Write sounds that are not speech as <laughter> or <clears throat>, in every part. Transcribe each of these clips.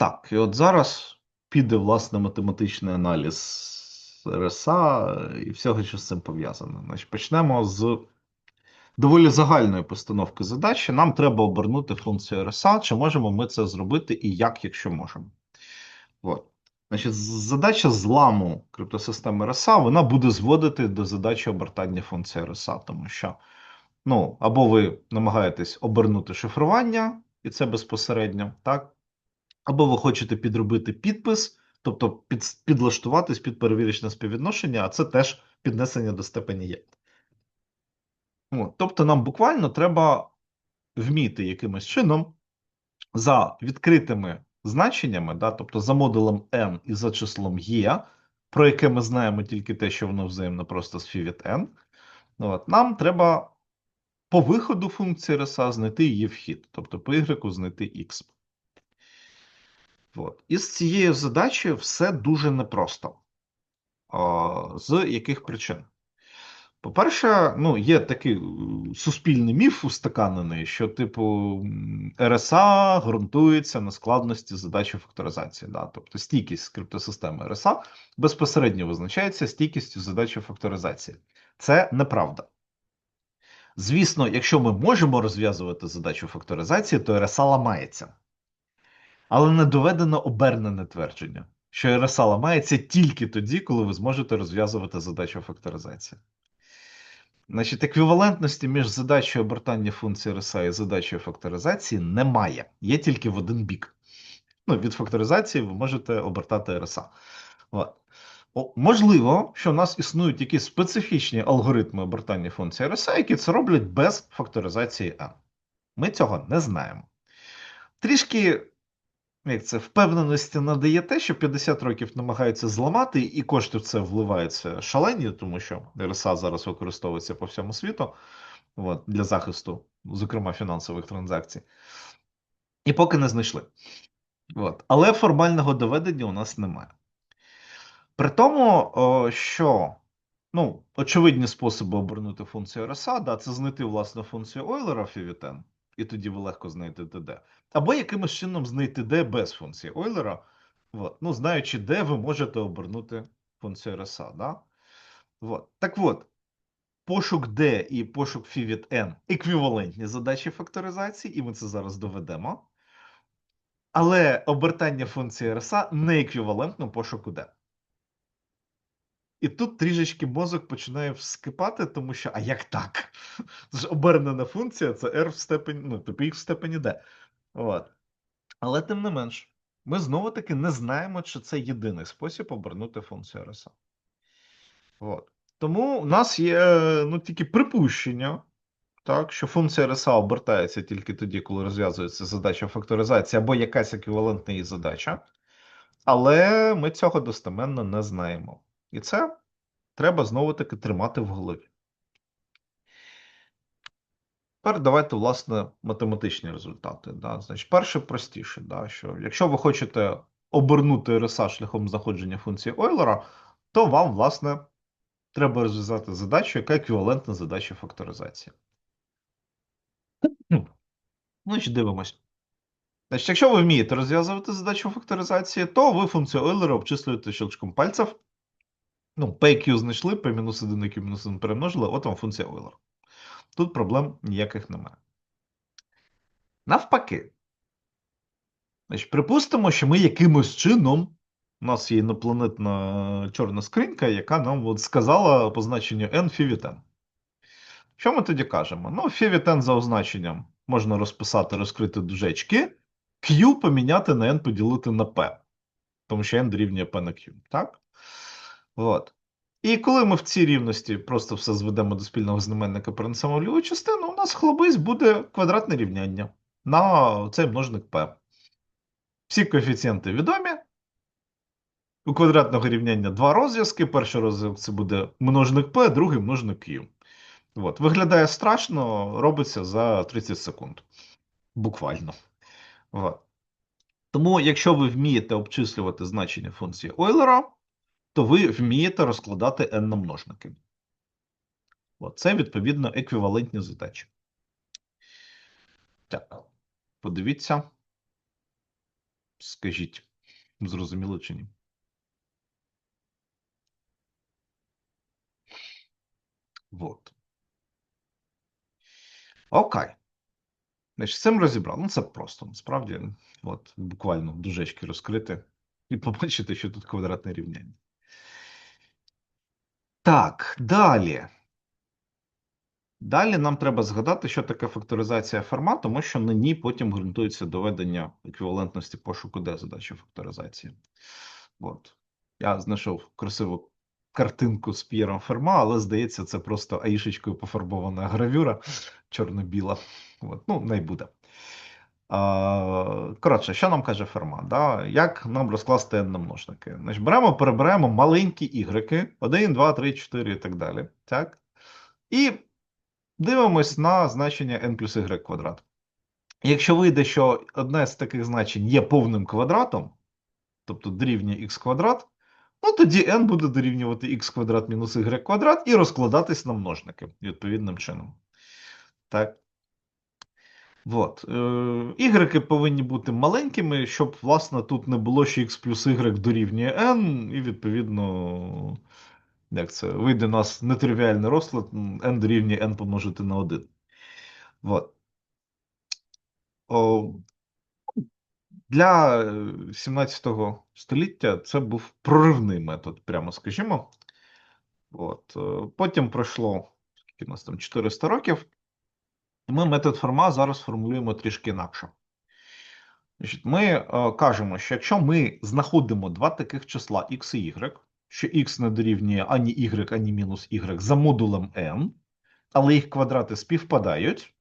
Так, і от зараз піде власне математичний аналіз РСА і всього, що з цим пов'язано. Значить, почнемо з доволі загальної постановки задачі. Нам треба обернути функцію РСА. Чи можемо ми це зробити і як, якщо можемо? От. Значить, задача зламу криптосистеми РСА вона буде зводити до задачі обертання функції РСА, тому що ну, або ви намагаєтесь обернути шифрування, і це безпосередньо, так? Або ви хочете підробити підпис, тобто під, підлаштуватись під перевірочне співвідношення, а це теж піднесення до степені є. Тобто нам буквально треба вміти якимось чином за відкритими значеннями, да, тобто за модулем n і за числом e, про яке ми знаємо тільки те, що воно взаємно просто з від n, от, нам треба по виходу функції RSA знайти її вхід, тобто по y знайти x. От. Із цією задачею все дуже непросто. А, з яких причин? По-перше, ну, є такий е, суспільний міф устаканений, що, типу, РСА ґрунтується на складності задачі факторизації. Да? Тобто стійкість криптосистеми РСА безпосередньо визначається стійкістю задачі факторизації. Це неправда. Звісно, якщо ми можемо розв'язувати задачу факторизації, то РСА ламається. Але не доведено обернене твердження, що РСА ламається тільки тоді, коли ви зможете розв'язувати задачу факторизації. Значить, еквівалентності між задачею обертання функції РСА і задачею факторизації немає. Є тільки в один бік. Ну, від факторизації ви можете обертати РСА. О, можливо, що у нас існують якісь специфічні алгоритми обертання функції РСА, які це роблять без факторизації n. Ми цього не знаємо. Трішки як це, впевненості надає те, що 50 років намагаються зламати, і кошти в це вливаються шалені, тому що РСА зараз використовується по всьому світу от, для захисту, зокрема, фінансових транзакцій. І поки не знайшли. От. Але формального доведення у нас немає. При тому, що ну, очевидні способи обернути функцію РСА, да, це знайти власне функцію Ойлера Фівітен, і тоді ви легко знайдете де. Або якимось чином знайти де без функції Ойлера. От. Ну, знаючи, де ви можете обернути функцію РСА. Да? От. Так от, пошук D і пошук фі від N еквівалентні задачі факторизації, і ми це зараз доведемо. Але обертання функції РСА не еквівалентно пошуку D. І тут трішечки мозок починає вскипати, тому що, а як так? <laughs> Це ж обернена функція це r в степені, ну, тобто x в степені d. От. Але тим не менш, ми знову таки не знаємо, чи це єдиний спосіб обернути функцію РСА. От. Тому у нас є ну, тільки припущення, так, що функція РСА обертається тільки тоді, коли розв'язується задача факторизації або якась еквівалентна її задача. Але ми цього достеменно не знаємо. І це треба знову-таки тримати в голові. Тепер давайте, власне, математичні результати. Да? Значить, перше простіше, да? що якщо ви хочете обернути РСА шляхом знаходження функції Ойлера, то вам, власне, треба розв'язати задачу, яка еквівалентна задачі факторизації. <clears throat> Ну, Значить, дивимось. Значить, якщо ви вмієте розв'язувати задачу факторизації, то ви функцію Ойлера обчислюєте щелчком пальців. Ну, PQ знайшли, P мінус 1 Q мінус 1 перемножили, от вам функція Ойлера. Тут проблем ніяких немає. Навпаки. Значить, припустимо, що ми якимось чином. У нас є інопланетна чорна скринька, яка нам от сказала позначення n фі від n. Що ми тоді кажемо? Ну, фі від n за означенням можна розписати, розкрити дужечки, Q поміняти на n поділити на P. Тому що n дорівнює P на Q. Так? От. І коли ми в цій рівності просто все зведемо до спільного знаменника перенесемо в ліву частину, у нас хлобись буде квадратне рівняння на цей множник p. Всі коефіцієнти відомі. У квадратного рівняння два розв'язки. Перший розв'язок це буде множник p, другий множник q. От. Виглядає страшно, робиться за 30 секунд. Буквально. От. Тому, якщо ви вмієте обчислювати значення функції Ойлера, то ви вмієте розкладати n на множники. От, це, відповідно, еквівалентні задачі. Так, подивіться. Скажіть, зрозуміло чи ні? Вот. Окей. Значить, з цим розібрали. Ну, це просто, насправді, от, буквально дужечки розкрити і побачити, що тут квадратне рівняння. Так, далі. Далі нам треба згадати, що таке факторизація форма, тому що на ній потім ґрунтується доведення еквівалентності пошуку Д задачі факторизації. От. Я знайшов красиву картинку з П'єром Ферма, але здається, це просто аїшечкою пофарбована гравюра чорно-біла. От. Ну, не буде. А, Коротше, що нам каже Ферма? Да? Як нам розкласти n на множники? Значить, беремо, переберемо маленькі ігреки, 1, 2, 3, 4 і так далі. Так? І дивимось на значення n плюс y квадрат. Якщо вийде, що одне з таких значень є повним квадратом, тобто дорівнює x квадрат, ну тоді n буде дорівнювати x квадрат мінус y квадрат і розкладатись на множники відповідним чином. Так. От. Ігреки повинні бути маленькими, щоб, власне, тут не було, що x плюс y дорівнює n, і, відповідно, як це, вийде у нас нетривіальний розклад, n дорівнює n помножити на 1. От. О, для 17 століття це був проривний метод, прямо скажімо. От. Потім пройшло у нас там 400 років. Ми метод форма зараз формулюємо трішки інакше. Значить, Ми е, кажемо, що якщо ми знаходимо два таких числа x і y, що x не дорівнює ані y, ані мінус y за модулем n, але їх квадрати співпадають,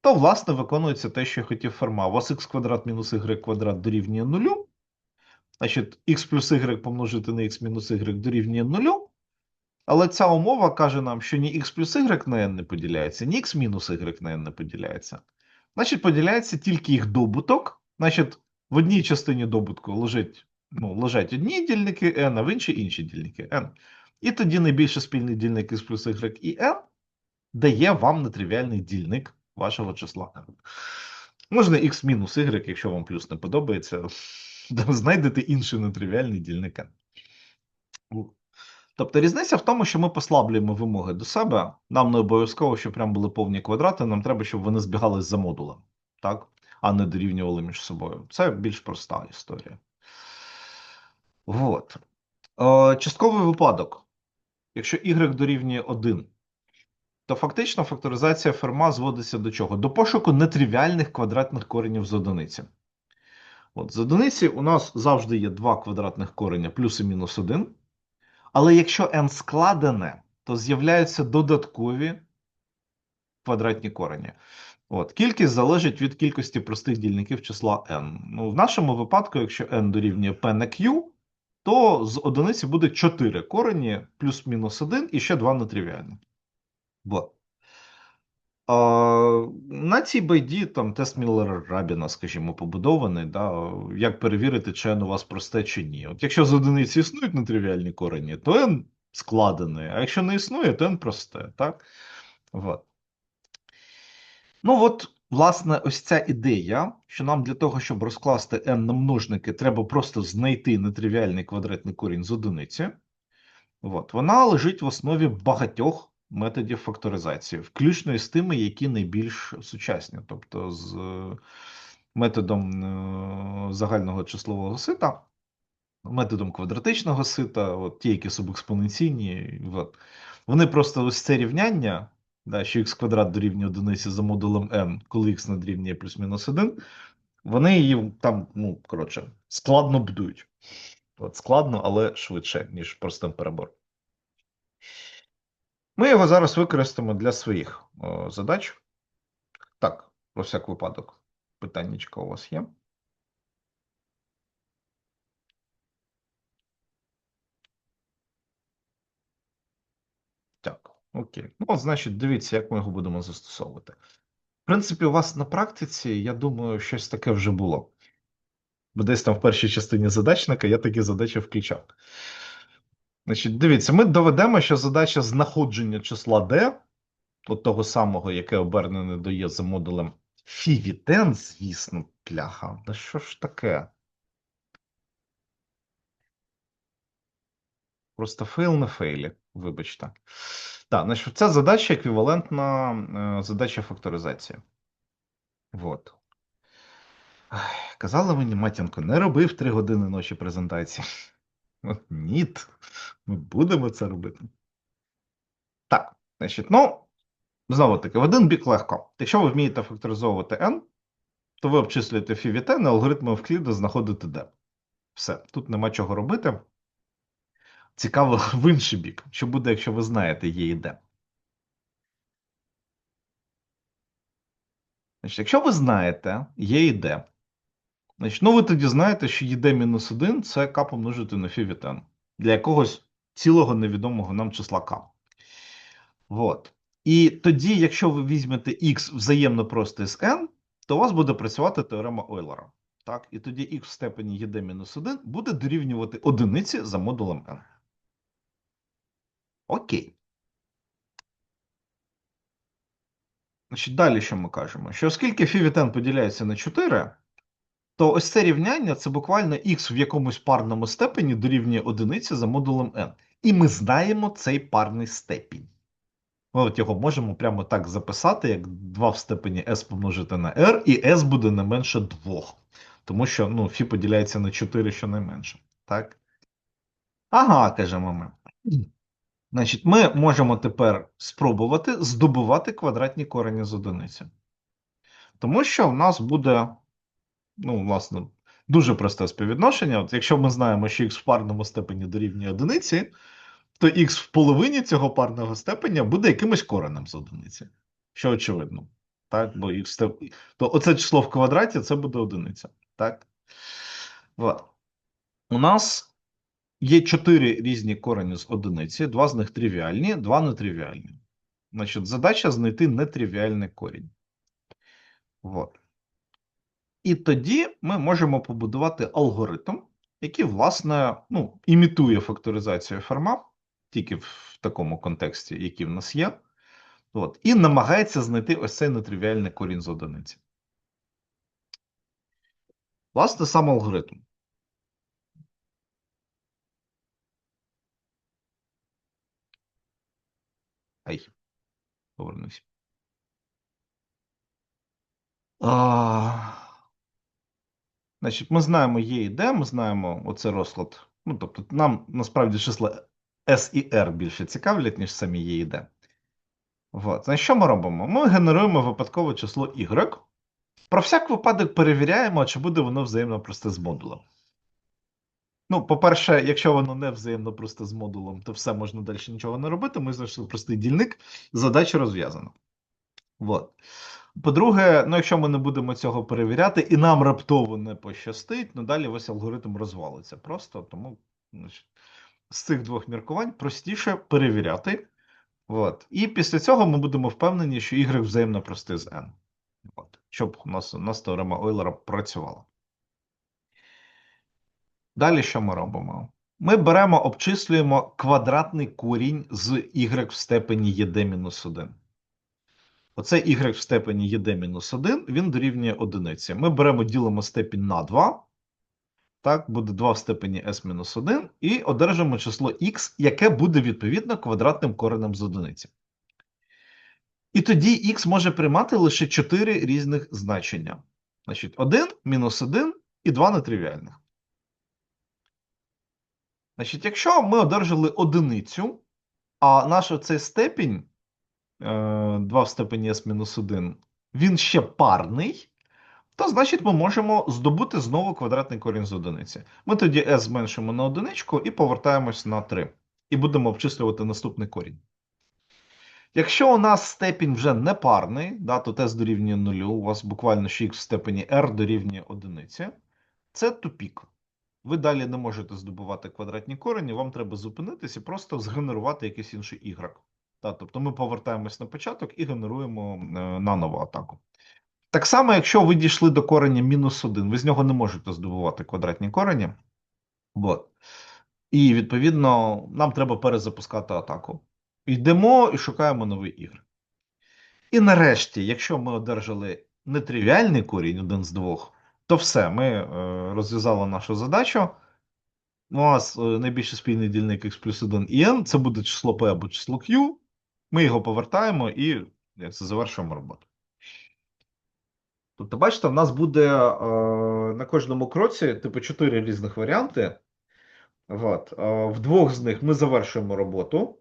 то, власне, виконується те, що хотів форма. У вас x квадрат мінус y квадрат дорівнює нулю. Значить, x плюс y помножити на x мінус y дорівнює нулю. Але ця умова каже нам, що ні x плюс y на n не поділяється, ні x мінус y на n не поділяється. Значить, поділяється тільки їх добуток. Значить, в одній частині добутку лежить, ну, лежать одні дільники n, а в іншій інші дільники n. І тоді найбільший спільний дільник x плюс y і n дає вам нетривіальний дільник вашого числа n. Можна x мінус y, якщо вам плюс не подобається, <laughs> знайдете інший нетривіальний дільник n. Тобто різниця в тому, що ми послаблюємо вимоги до себе. Нам не обов'язково, щоб прям були повні квадрати, нам треба, щоб вони збігались за модулем, так? а не дорівнювали між собою. Це більш проста історія. От. Е, частковий випадок. Якщо y дорівнює 1, то фактично факторизація ферма зводиться до чого? До пошуку нетривіальних квадратних коренів з одиниці. От, З одиниці у нас завжди є два квадратних кореня плюс і мінус 1. Але якщо n складене, то з'являються додаткові квадратні корені. От, Кількість залежить від кількості простих дільників числа n. Ну, В нашому випадку, якщо n дорівнює p на q, то з одиниці буде 4 корені плюс-мінус 1 і ще 2 нетривіальні. Бо. А, На цій байді там тест Міллера Рабіна, скажімо, побудований. Да, Як перевірити, чи n у вас просте чи ні. От Якщо з одиниці існують нетривіальні корені, то n складений, а якщо не існує, то n просте. так? Вот. Ну от, власне, ось ця ідея, що нам для того, щоб розкласти n на множники, треба просто знайти нетривіальний квадратний корінь з одиниці. От, Вона лежить в основі багатьох методів факторизації, включно із тими, які найбільш сучасні, тобто з е, методом е, загального числового сита, методом квадратичного сита, от ті, які субекспоненційні, от. вони просто ось це рівняння, да, що х квадрат дорівнює одиниці за модулем n, коли х надорівнює плюс-мінус 1, вони її там, ну, коротше, складно будують. От Складно, але швидше, ніж простим перебором. Ми його зараз використаємо для своїх о, задач. Так, про всяк випадок, питаннячка у вас є. Так, окей. Ну, значить, дивіться, як ми його будемо застосовувати. В принципі, у вас на практиці, я думаю, щось таке вже було. Бо десь там в першій частині задачника я такі задачі включав. Значить, дивіться, ми доведемо, що задача знаходження числа D, от того самого, яке обернене до є за модулем фі звісно, пляха. Да що ж таке? Просто фейл на фейлі, вибачте. Так, значить, ця задача еквівалентна е, задача факторизації. Вот. Казала мені матінко, не робив три години ночі презентації. Ніт, ми будемо це робити. Так, значить, ну, знову таки, в один бік легко. Якщо ви вмієте факторизовувати n, то ви обчислюєте фі від n, алгоритми Евкліда знаходите d. Все, тут нема чого робити. Цікаво <laughs> в інший бік. Що буде, якщо ви знаєте є і d? Значить, якщо ви знаєте є і d, значить, ну ви тоді знаєте, що єд мінус 1 це k помножити на фі від n. Для якогось цілого невідомого нам числа k. Вот. І тоді, якщо ви візьмете x взаємно просто з n, то у вас буде працювати теорема Ойлера. Так? І тоді x в степені єд мінус 1 буде дорівнювати одиниці за модулем n. Окей. Значить, далі що ми кажемо? Що оскільки фі від n поділяється на 4, то ось це рівняння це буквально x в якомусь парному степені дорівнює одиниці за модулем n. І ми знаємо цей парний степінь. Ми от його можемо прямо так записати, як 2 в степені s помножити на r, і s буде не менше 2. Тому що ну, фі поділяється на 4 щонайменше. Так? Ага, кажемо ми. Значить, ми можемо тепер спробувати здобувати квадратні корені з одиниці. Тому що в нас буде, ну, власне, дуже просте співвідношення. От Якщо ми знаємо, що х в парному степені дорівнює одиниці, то х в половині цього парного степеня буде якимось коренем з одиниці. Що очевидно. Так? Бо х степ... То оце число в квадраті це буде одиниця. Так? У нас є чотири різні корені з одиниці, два з них тривіальні, два нетривіальні. Значить, задача знайти нетривіальний корінь. Вот. І тоді ми можемо побудувати алгоритм, який, власне, ну, імітує факторизацію Ферма, тільки в такому контексті, який в нас є. От, і намагається знайти ось цей нетривіальний корінь з одиниці. Власне, сам алгоритм. Ай, повернусь. А, Значить, ми знаємо є і Д, ми знаємо оце розклад. Ну, тобто, нам насправді числа S і R більше цікавлять, ніж самі є і Д. Вот. Значить, що ми робимо? Ми генеруємо випадкове число Y. Про всяк випадок перевіряємо, чи буде воно взаємно просте з модулем. Ну, по-перше, якщо воно не взаємно просте з модулем, то все можна далі нічого не робити. Ми знайшли простий дільник, задача розв'язана. Вот. По-друге, ну, якщо ми не будемо цього перевіряти, і нам раптово не пощастить, ну далі весь алгоритм розвалиться. Просто тому значить, з цих двох міркувань простіше перевіряти. От. І після цього ми будемо впевнені, що Y взаємно простий з n. От. Щоб у нас, у нас теорема Ойлера працювала. Далі що ми робимо? Ми беремо, обчислюємо квадратний корінь з y в степені єд-1. Оце y в степені єд-1, він дорівнює одиниці. Ми беремо, ділимо степінь на 2. Так, буде 2 в степені s-1, і одержимо число x, яке буде відповідно квадратним коренем з одиниці. І тоді x може приймати лише 4 різних значення. Значить, 1, мінус 1 і 2 нетривіальних. Значить, якщо ми одержали одиницю, а наш оцей степінь 2 в степені s-1, він ще парний, то значить ми можемо здобути знову квадратний корінь з одиниці. Ми тоді s зменшимо на одиничку і повертаємось на 3. І будемо обчислювати наступний корінь. Якщо у нас степінь вже не парний, да, то s дорівнює 0, у вас буквально ще x в степені r дорівнює одиниці, це тупік. Ви далі не можете здобувати квадратні корені, вам треба зупинитися і просто згенерувати якийсь інший y. Тобто ми повертаємось на початок і генеруємо е, наново атаку. Так само, якщо ви дійшли до кореня мінус 1, ви з нього не можете здобувати квадратні корені. От. І, відповідно, нам треба перезапускати атаку. Йдемо і шукаємо новий y. І нарешті, якщо ми одержали нетривіальний корінь один з двох, то все, ми е, розв'язали нашу задачу. у нас е, найбільший спільний дільник x плюс 1 і n, це буде число p або число q. Ми його повертаємо і завершуємо роботу. Тобто, бачите, в нас буде е, на кожному кроці типу чотири різних варіанти. От. Е, в двох з них ми завершуємо роботу,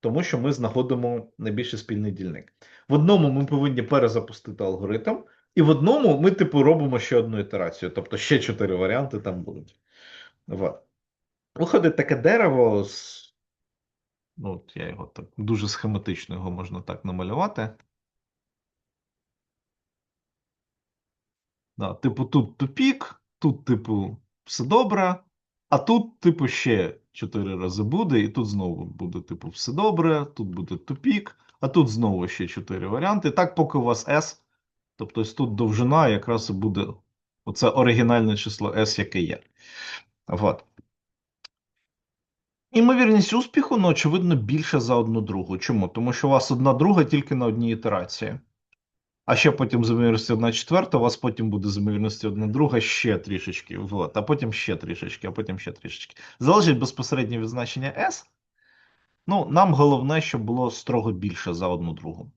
тому що ми знаходимо найбільший спільний дільник. В одному ми повинні перезапустити алгоритм, і в одному ми, типу, робимо ще одну ітерацію, тобто ще чотири варіанти там будуть. От. Виходить таке дерево з. Ну, от я його так дуже схематично його можна так намалювати. Да, типу, тут тупік, тут, типу, все добре, а тут, типу, ще чотири рази буде, і тут знову буде, типу, все добре, тут буде тупік, а тут знову ще чотири варіанти. Так, поки у вас S, тобто ось тут довжина якраз і буде оце оригінальне число S, яке є. От. Імовірність успіху, ну, очевидно, більше за одну другу. Чому? Тому що у вас одна друга тільки на одній ітерації. А ще потім з ймовірності одна четверта, у вас потім буде з ймовірності одна друга ще трішечки, вот, а потім ще трішечки, а потім ще трішечки. Залежить безпосередньо від значення S. Ну, нам головне, щоб було строго більше за одну другу.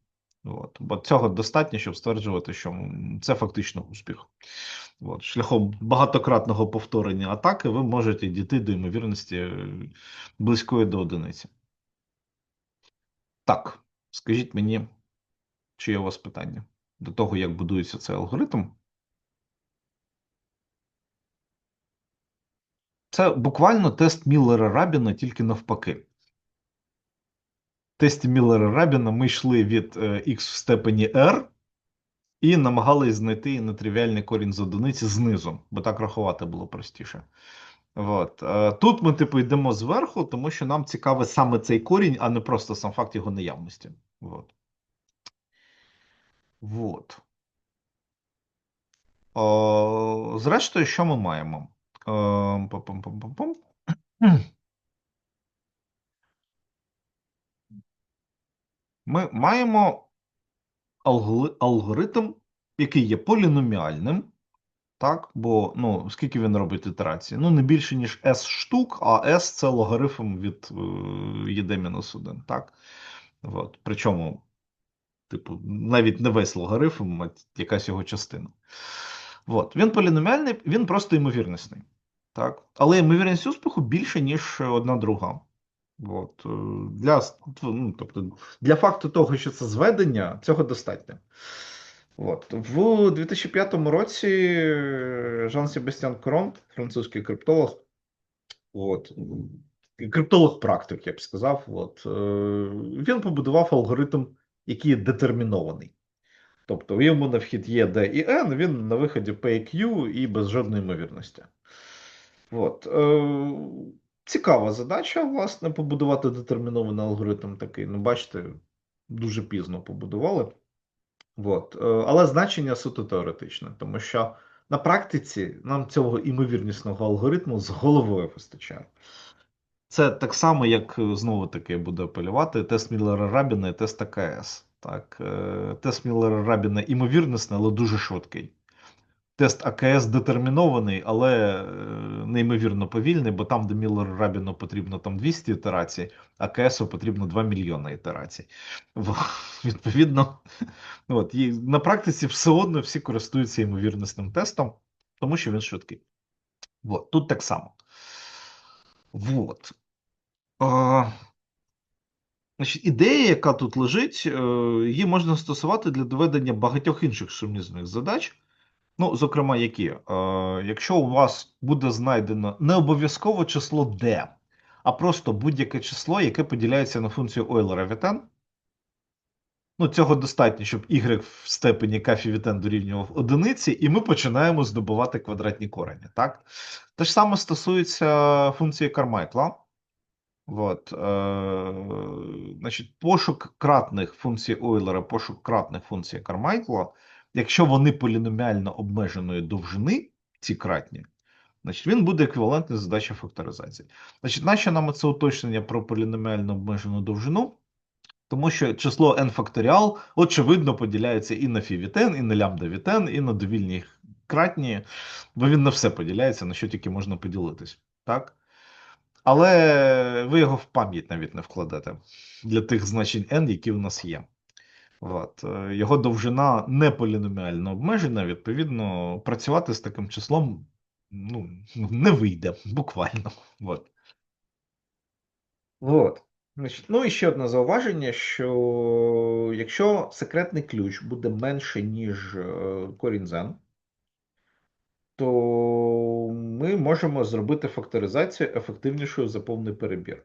От. Бо цього достатньо, щоб стверджувати, що це фактично успіх. От. Шляхом багатократного повторення атаки ви можете дійти до ймовірності е, близької до одиниці. Так, скажіть мені, чи є у вас питання до того, як будується цей алгоритм? Це буквально тест Міллера Рабіна, тільки навпаки. Тесті Міллера Рабіна ми йшли від е, x в степені r і намагались знайти нетривіальний корінь з одиниці знизу, бо так рахувати було простіше. От. Е, Тут ми, типу, йдемо зверху, тому що нам цікавий саме цей корінь, а не просто сам факт його наявності. От. Вот. О, зрештою, що ми маємо? Е, пам-пам-пам-пам. Ми маємо алгоритм, який є поліноміальним. Так, бо ну, скільки він робить ітерацій? Ну, не більше, ніж S штук, а S це логарифм від е, єд-1. Так? От. Причому, типу, навіть не весь логарифм, а якась його частина. От. Він поліноміальний, він просто ймовірнісний. Так? Але ймовірність успіху більше, ніж одна друга. От. е, Для, ну, тобто, для факту того, що це зведення, цього достатньо. От. В 2005 році Жан Себастьян Крон, французький криптолог, от, криптолог-практик, я б сказав, от, е, він побудував алгоритм, який детермінований. Тобто йому на вхід є D і N, він на виході P і і без жодної ймовірності. От. Цікава задача, власне, побудувати детермінований алгоритм такий. Ну, бачите, дуже пізно побудували. От. Е, Але значення суто теоретичне, тому що на практиці нам цього імовірнісного алгоритму з головою вистачає. Це так само, як е, знову таки буде апелювати тест Міллера Рабіна і тест АКС. Так, е, тест Міллера Рабіна імовірнісний, але дуже швидкий. Тест АКС детермінований, але е, неймовірно повільний, бо там, де Міллеру Рабіну потрібно там 200 ітерацій, а потрібно 2 мільйони ітерацій. <laughs> Відповідно, от, і на практиці все одно всі користуються ймовірнісним тестом, тому що він швидкий. От, тут так само. Вот. А, значить, ідея, яка тут лежить, е, її можна стосувати для доведення багатьох інших сумнівних задач. Ну, зокрема, які? Е, якщо у вас буде знайдено не обов'язково число d, а просто будь-яке число, яке поділяється на функцію Euler від ну, цього достатньо, щоб y в степені кафі від дорівнював одиниці, і ми починаємо здобувати квадратні корені. Так? Те ж саме стосується функції Кармайкла. От, е, значить, пошук кратних функцій Ойлера, пошук кратних функцій Кармайкла, якщо вони поліноміально обмеженої довжини, ці кратні, значить він буде еквівалентний задачі факторизації. Значить, нащо нам це уточнення про поліноміально обмежену довжину? Тому що число n факторіал, очевидно, поділяється і на фі від n, і на лямбда від n, і на довільні кратні, бо він на все поділяється, на що тільки можна поділитись. Так? але ви його в пам'ять навіть не вкладете для тих значень n, які в нас є. От. е, Його довжина не поліноміально обмежена, відповідно, працювати з таким числом ну, не вийде, буквально. От. От. Ну і ще одне зауваження, що якщо секретний ключ буде менше, ніж е, корінь Zen, то ми можемо зробити факторизацію ефективнішою за повний перебір.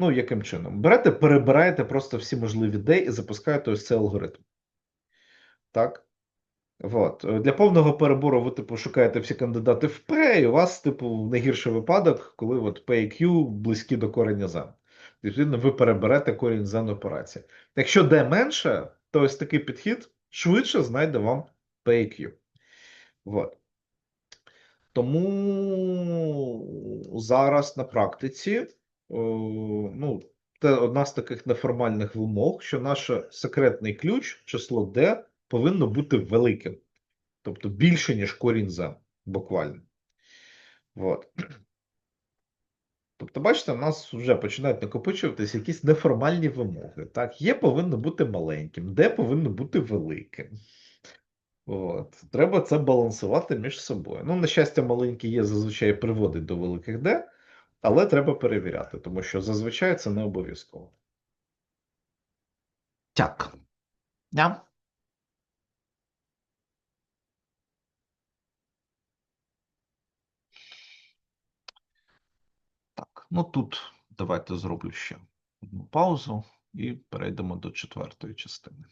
Ну, яким чином? Берете, перебираєте просто всі можливі D і запускаєте ось цей алгоритм. Так? От. Для повного перебору ви, типу, шукаєте всі кандидати в P, і у вас, типу, найгірший випадок, коли от P і Q близькі до кореня Zen. Відповідно, ви переберете корінь Zen операції. Якщо D менше, то ось такий підхід швидше знайде вам P і Q. От. Тому зараз на практиці, ну, це одна з таких неформальних вимог, що наш секретний ключ, число D, повинно бути великим. Тобто більше, ніж корінь Z, буквально. От. Тобто, бачите, у нас вже починають накопичуватися якісь неформальні вимоги. Так, Є повинно бути маленьким, де повинно бути великим. От. Треба це балансувати між собою. Ну, на щастя, маленький є зазвичай приводить до великих Д, але треба перевіряти, тому що зазвичай це не обов'язково. Так. Yeah. Так, ну тут давайте зроблю ще одну паузу і перейдемо до четвертої частини.